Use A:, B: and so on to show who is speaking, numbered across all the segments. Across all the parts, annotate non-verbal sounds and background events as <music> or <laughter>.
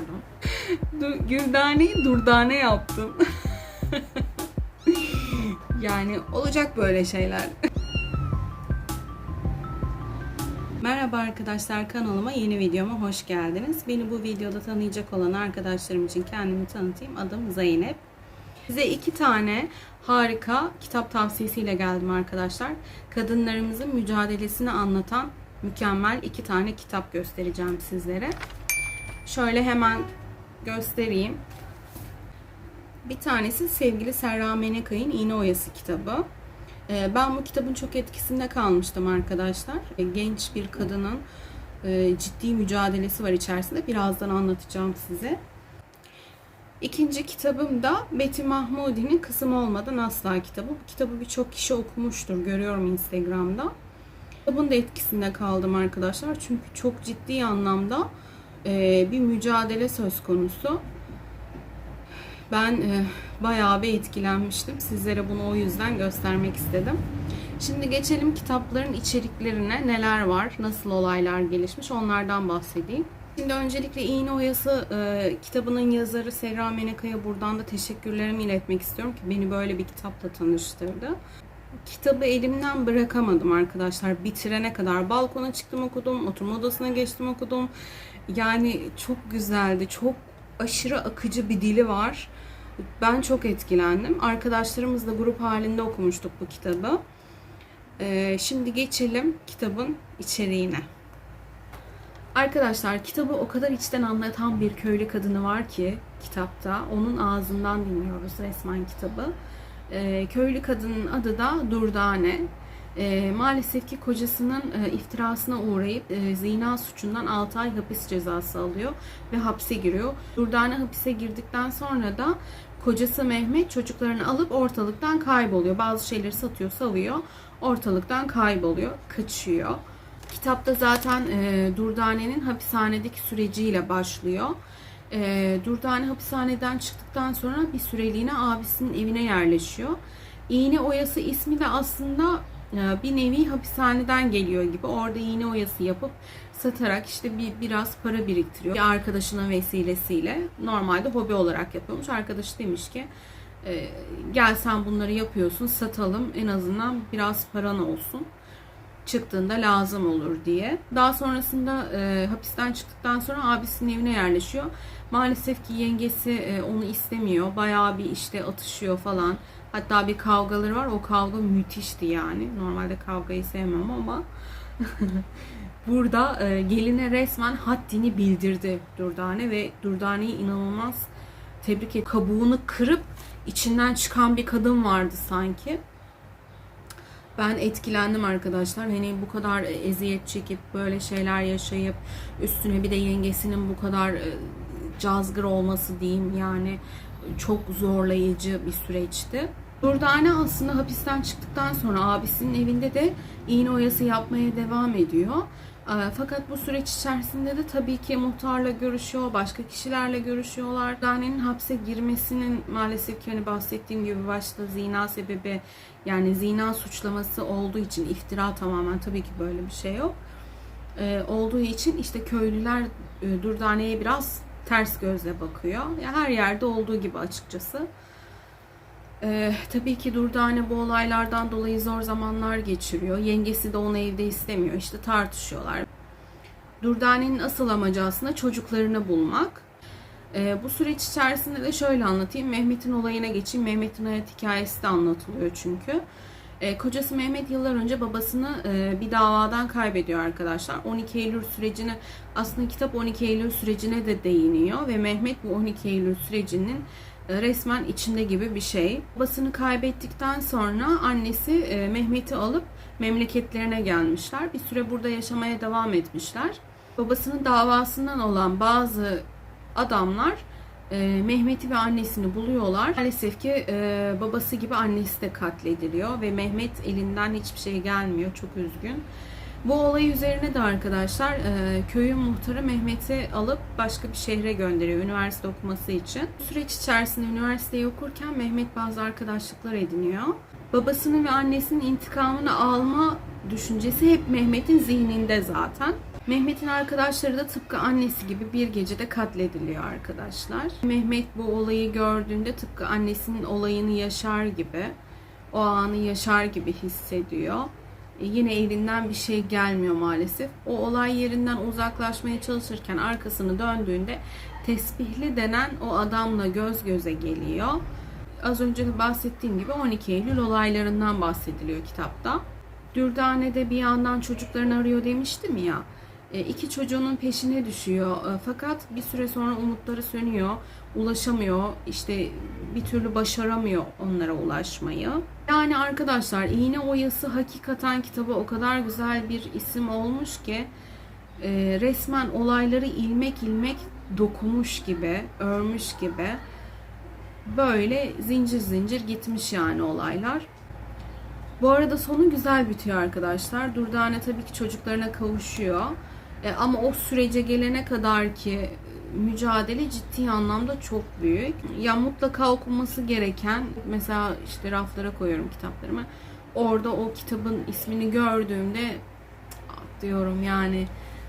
A: pardon. <laughs> Du- Güldane'yi durdane yaptım. <laughs> yani olacak böyle şeyler. <laughs> Merhaba arkadaşlar kanalıma yeni videoma hoş geldiniz. Beni bu videoda tanıyacak olan arkadaşlarım için kendimi tanıtayım. Adım Zeynep. Size iki tane harika kitap tavsiyesiyle geldim arkadaşlar. Kadınlarımızın mücadelesini anlatan mükemmel iki tane kitap göstereceğim sizlere. Şöyle hemen göstereyim. Bir tanesi sevgili Serra Menekay'ın İğne Oyası kitabı. Ee, Ben bu kitabın çok etkisinde kalmıştım arkadaşlar. Ee, Genç bir kadının e, ciddi mücadelesi var içerisinde. Birazdan anlatacağım size. İkinci kitabım da Betty Mahmudi'nin Kısım Olmadan Asla kitabı. Bu kitabı birçok kişi okumuştur. Görüyorum Instagram'da. Kitabın da etkisinde kaldım arkadaşlar. Çünkü çok ciddi anlamda bir mücadele söz konusu. Ben e, bayağı bir etkilenmiştim. Sizlere bunu o yüzden göstermek istedim. Şimdi geçelim kitapların içeriklerine. Neler var, nasıl olaylar gelişmiş onlardan bahsedeyim. Şimdi öncelikle İğne Oyası e, kitabının yazarı Serra Meneka'ya buradan da teşekkürlerimi iletmek istiyorum ki beni böyle bir kitapla tanıştırdı. Kitabı elimden bırakamadım arkadaşlar. Bitirene kadar balkona çıktım okudum, oturma odasına geçtim okudum. Yani çok güzeldi. Çok aşırı akıcı bir dili var. Ben çok etkilendim. Arkadaşlarımızla grup halinde okumuştuk bu kitabı. Ee, şimdi geçelim kitabın içeriğine. Arkadaşlar kitabı o kadar içten anlatan bir köylü kadını var ki kitapta. Onun ağzından dinliyoruz resmen kitabı. Ee, köylü kadının adı da Durdane. Ee, maalesef ki kocasının e, iftirasına uğrayıp e, zina suçundan 6 ay hapis cezası alıyor ve hapse giriyor. Durdane hapise girdikten sonra da kocası Mehmet çocuklarını alıp ortalıktan kayboluyor. Bazı şeyleri satıyor, savuyor. Ortalıktan kayboluyor, kaçıyor. Kitapta zaten e, Durdane'nin hapishanedeki süreciyle başlıyor. E, Durdane hapishaneden çıktıktan sonra bir süreliğine abisinin evine yerleşiyor. İğne Oyası ismi de aslında e, bir nevi hapishaneden geliyor gibi. Orada iğne oyası yapıp satarak işte bir biraz para biriktiriyor. Bir arkadaşının vesilesiyle normalde hobi olarak yapıyormuş. Arkadaş demiş ki e, gel sen bunları yapıyorsun satalım en azından biraz paran olsun çıktığında lazım olur diye. Daha sonrasında e, hapisten çıktıktan sonra abisinin evine yerleşiyor. Maalesef ki yengesi e, onu istemiyor. Bayağı bir işte atışıyor falan. Hatta bir kavgaları var. O kavga müthişti yani. Normalde kavgayı sevmem ama <laughs> burada e, geline resmen haddini bildirdi Durdane ve Durdane'yi inanılmaz tebrik et. Kabuğunu kırıp içinden çıkan bir kadın vardı sanki. Ben etkilendim arkadaşlar. Hani bu kadar eziyet çekip böyle şeyler yaşayıp üstüne bir de yengesinin bu kadar e, cazgır olması diyeyim yani çok zorlayıcı bir süreçti. Durdane aslında hapisten çıktıktan sonra abisinin evinde de iğne oyası yapmaya devam ediyor. E, Fakat bu süreç içerisinde de tabii ki muhtarla görüşüyor, başka kişilerle görüşüyorlar. Dane'nin hapse girmesinin maalesef ki hani bahsettiğim gibi başta zina sebebi yani zina suçlaması olduğu için iftira tamamen tabii ki böyle bir şey yok. E, olduğu için işte köylüler e, Durdane'ye biraz ters gözle bakıyor. Her yerde olduğu gibi açıkçası. Ee, tabii ki Durdane bu olaylardan dolayı zor zamanlar geçiriyor. Yengesi de onu evde istemiyor. İşte tartışıyorlar. Durdane'nin asıl amacı aslında çocuklarını bulmak. Ee, bu süreç içerisinde de şöyle anlatayım. Mehmet'in olayına geçeyim. Mehmet'in hayat hikayesi de anlatılıyor çünkü. Ee, kocası Mehmet yıllar önce babasını e, bir davadan kaybediyor arkadaşlar. 12 Eylül sürecini aslında kitap 12 Eylül sürecine de değiniyor ve Mehmet bu 12 Eylül sürecinin resmen içinde gibi bir şey. Babasını kaybettikten sonra annesi e, Mehmet'i alıp memleketlerine gelmişler. Bir süre burada yaşamaya devam etmişler. Babasının davasından olan bazı adamlar e, Mehmet'i ve annesini buluyorlar. Maalesef ki e, babası gibi annesi de katlediliyor ve Mehmet elinden hiçbir şey gelmiyor. Çok üzgün. Bu olay üzerine de arkadaşlar e, köyün muhtarı Mehmet'i alıp başka bir şehre gönderiyor üniversite okuması için. Bu süreç içerisinde üniversiteyi okurken Mehmet bazı arkadaşlıklar ediniyor. Babasının ve annesinin intikamını alma düşüncesi hep Mehmet'in zihninde zaten. Mehmet'in arkadaşları da tıpkı annesi gibi bir gecede katlediliyor arkadaşlar. Mehmet bu olayı gördüğünde tıpkı annesinin olayını yaşar gibi, o anı yaşar gibi hissediyor. E, yine elinden bir şey gelmiyor maalesef. O olay yerinden uzaklaşmaya çalışırken arkasını döndüğünde tesbihli denen o adamla göz göze geliyor. Az önce de bahsettiğim gibi 12 Eylül olaylarından bahsediliyor kitapta. Dürdane de bir yandan çocuklarını arıyor demiştim ya. E, iki çocuğunun peşine düşüyor. E, Fakat bir süre sonra umutları sönüyor. Ulaşamıyor. İşte bir türlü başaramıyor onlara ulaşmayı. Yani arkadaşlar İğne Oyası hakikaten kitabı o kadar güzel bir isim olmuş ki e, resmen olayları ilmek ilmek dokumuş gibi, örmüş gibi böyle zincir zincir gitmiş yani olaylar. Bu arada sonu güzel bitiyor arkadaşlar. Durdane tabii ki çocuklarına kavuşuyor. E, ama o sürece gelene kadar ki mücadele ciddi anlamda çok büyük. Ya mutlaka okunması gereken mesela işte raflara koyuyorum kitaplarımı. Orada o kitabın ismini gördüğümde "Ah," diyorum yani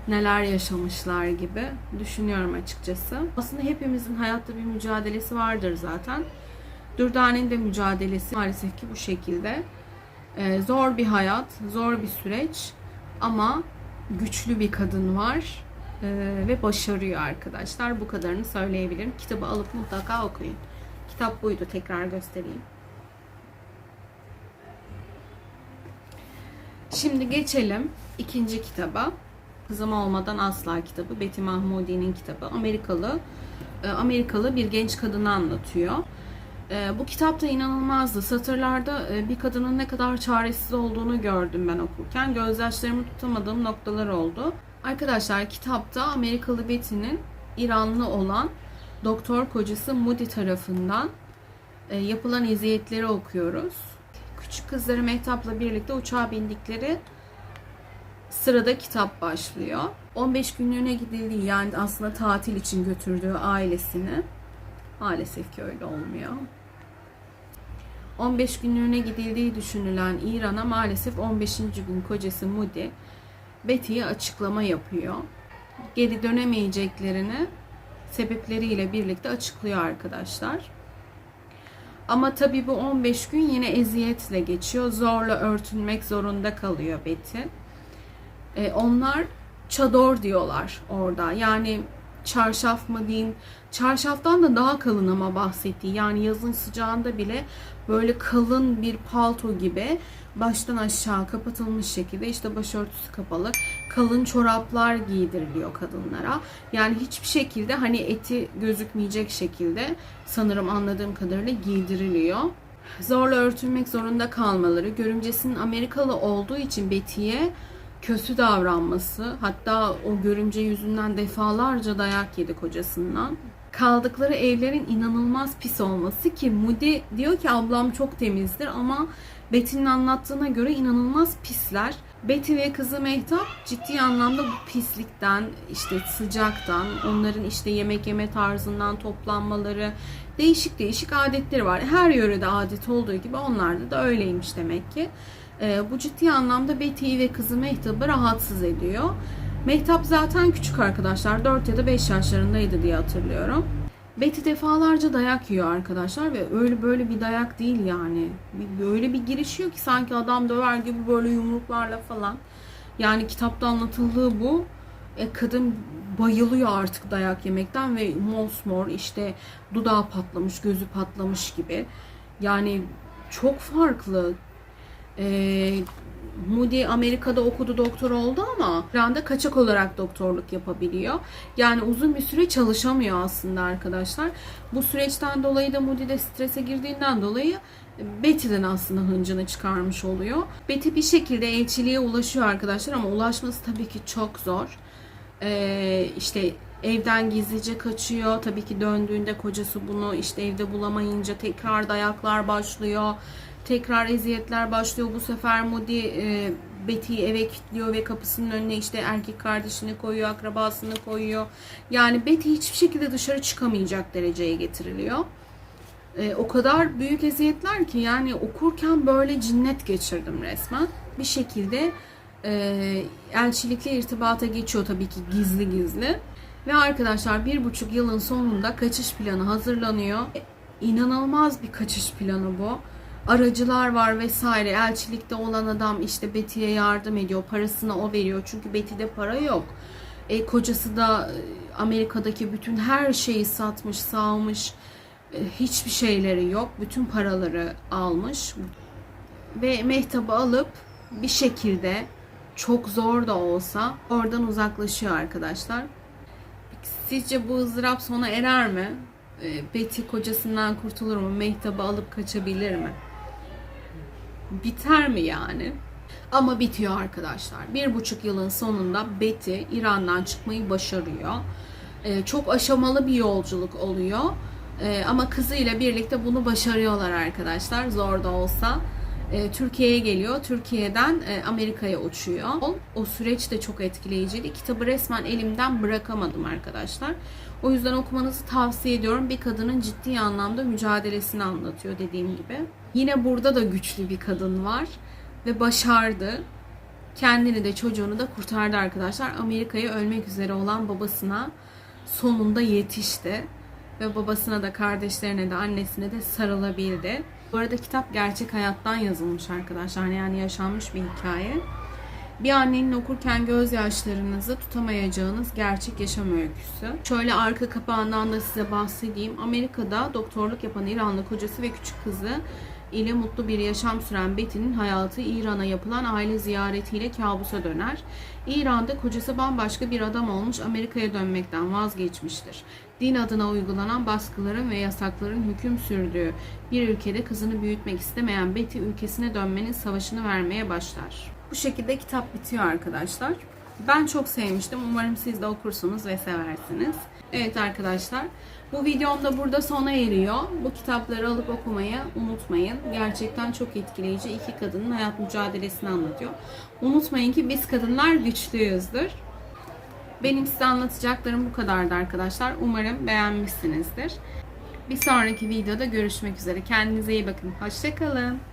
A: neler yaşamışlar gibi düşünüyorum açıkçası. Aslında hepimizin hayatta bir mücadelesi vardır zaten. Dürdane'nin de mücadelesi maalesef ki bu şekilde. Ee, zor bir hayat, zor bir süreç ama güçlü bir kadın var Ee, ve başarıyor arkadaşlar. Bu kadarını söyleyebilirim. Kitabı alıp mutlaka okuyun. Kitap buydu. Tekrar göstereyim. Şimdi geçelim ikinci kitaba. Kızım Olmadan Asla kitabı. Betty Mahmudi'nin kitabı. Amerikalı e, Amerikalı bir genç kadını anlatıyor. E, Bu kitap da inanılmazdı. Satırlarda e, bir kadının ne kadar çaresiz olduğunu gördüm ben okurken. Gözyaşlarımı tutamadığım noktalar oldu. Arkadaşlar kitapta Amerikalı Betty'nin İranlı olan doktor kocası Moody tarafından e, yapılan eziyetleri okuyoruz. Küçük kızları Mehtap'la birlikte uçağa bindikleri sırada kitap başlıyor. 15 günlüğüne gidildiği yani aslında tatil için götürdüğü ailesini maalesef ki öyle olmuyor. 15 günlüğüne gidildiği düşünülen İran'a maalesef 15. gün kocası Moody Betty'ye açıklama yapıyor. Geri dönemeyeceklerini sebepleriyle birlikte açıklıyor arkadaşlar. Ama tabii bu 15 gün yine eziyetle geçiyor. Zorla örtünmek zorunda kalıyor Betty. E, onlar çador diyorlar orada. Yani çarşaf mı diyeyim. Çarşaftan da daha kalın ama bahsettiği. Yani yazın sıcağında bile böyle kalın bir palto gibi baştan aşağı kapatılmış şekilde işte başörtüsü kapalı kalın çoraplar giydiriliyor kadınlara. Yani hiçbir şekilde hani eti gözükmeyecek şekilde sanırım anladığım kadarıyla giydiriliyor. Zorla örtülmek zorunda kalmaları, görümcesinin Amerikalı olduğu için Betty'ye kötü davranması, hatta o görümce yüzünden defalarca dayak yedi kocasından. Kaldıkları evlerin inanılmaz pis olması ki Moody diyor ki ablam çok temizdir ama Betty'nin anlattığına göre inanılmaz pisler. Betty ve kızı Mehtap ciddi anlamda bu pislikten, işte sıcaktan, onların işte yemek yeme tarzından toplanmaları, değişik değişik adetleri var. Her yörede adet olduğu gibi onlarda da öyleymiş demek ki. Ee, bu ciddi anlamda Betty'yi ve kızı Mehtap'ı rahatsız ediyor. Mehtap zaten küçük arkadaşlar. 4 ya da 5 yaşlarındaydı diye hatırlıyorum. Betty defalarca dayak yiyor arkadaşlar ve öyle böyle bir dayak değil yani. Böyle bir girişiyor ki sanki adam döver gibi böyle yumruklarla falan. Yani kitapta anlatıldığı bu. E, kadın bayılıyor artık dayak yemekten ve mosmor işte dudağı patlamış, gözü patlamış gibi. Yani çok farklı. Ee, Moody Amerika'da okudu doktor oldu ama İran'da kaçak olarak doktorluk yapabiliyor. Yani uzun bir süre çalışamıyor aslında arkadaşlar. Bu süreçten dolayı da Moody de strese girdiğinden dolayı Betty'den aslında hıncını çıkarmış oluyor. Betty bir şekilde elçiliğe ulaşıyor arkadaşlar ama ulaşması tabii ki çok zor. Ee, işte evden gizlice kaçıyor. Tabii ki döndüğünde kocası bunu işte evde bulamayınca tekrar dayaklar başlıyor. Tekrar eziyetler başlıyor. Bu sefer Moody e, Betty'yi eve kilitliyor ve kapısının önüne işte erkek kardeşini koyuyor, akrabasını koyuyor. Yani Betty hiçbir şekilde dışarı çıkamayacak dereceye getiriliyor. E, o kadar büyük eziyetler ki yani okurken böyle cinnet geçirdim resmen. Bir şekilde e, elçilikle irtibata geçiyor tabii ki gizli gizli. Ve arkadaşlar bir buçuk yılın sonunda kaçış planı hazırlanıyor. E, İnanılmaz bir kaçış planı bu. Aracılar var vesaire. Elçilikte olan adam işte Betty'ye yardım ediyor. Parasını o veriyor. Çünkü Betty'de para yok. E, kocası da e, Amerika'daki bütün her şeyi satmış, sağmış. E, hiçbir şeyleri yok. Bütün paraları almış. Ve mehtabı alıp bir şekilde çok zor da olsa oradan uzaklaşıyor arkadaşlar. Sizce bu ızdırap sona erer mi? E, Betty kocasından kurtulur mu? Mehtabı alıp kaçabilir mi? Biter mi yani? Ama bitiyor arkadaşlar. Bir buçuk yılın sonunda Betty İran'dan çıkmayı başarıyor. Ee, çok aşamalı bir yolculuk oluyor. Ee, ama kızıyla birlikte bunu başarıyorlar arkadaşlar. Zor da olsa. Ee, Türkiye'ye geliyor. Türkiye'den e, Amerika'ya uçuyor. O süreç de çok etkileyiciydi. Kitabı resmen elimden bırakamadım arkadaşlar. O yüzden okumanızı tavsiye ediyorum. Bir kadının ciddi anlamda mücadelesini anlatıyor dediğim gibi. Yine burada da güçlü bir kadın var ve başardı. Kendini de çocuğunu da kurtardı arkadaşlar. Amerika'ya ölmek üzere olan babasına sonunda yetişti. Ve babasına da kardeşlerine de annesine de sarılabildi. Bu arada kitap gerçek hayattan yazılmış arkadaşlar. Yani yaşanmış bir hikaye. Bir annenin okurken gözyaşlarınızı tutamayacağınız gerçek yaşam öyküsü. Şöyle arka kapağından da size bahsedeyim. Amerika'da doktorluk yapan İranlı kocası ve küçük kızı ile mutlu bir yaşam süren Betty'nin hayatı İran'a yapılan aile ziyaretiyle kabusa döner. İran'da kocası bambaşka bir adam olmuş Amerika'ya dönmekten vazgeçmiştir. Din adına uygulanan baskıların ve yasakların hüküm sürdüğü bir ülkede kızını büyütmek istemeyen Betty ülkesine dönmenin savaşını vermeye başlar. Bu şekilde kitap bitiyor arkadaşlar. Ben çok sevmiştim. Umarım siz de okursunuz ve seversiniz. Evet arkadaşlar. Bu videom da burada sona eriyor. Bu kitapları alıp okumayı unutmayın. Gerçekten çok etkileyici. iki kadının hayat mücadelesini anlatıyor. Unutmayın ki biz kadınlar güçlüyüzdür. Benim size anlatacaklarım bu kadardı arkadaşlar. Umarım beğenmişsinizdir. Bir sonraki videoda görüşmek üzere. Kendinize iyi bakın. Hoşçakalın.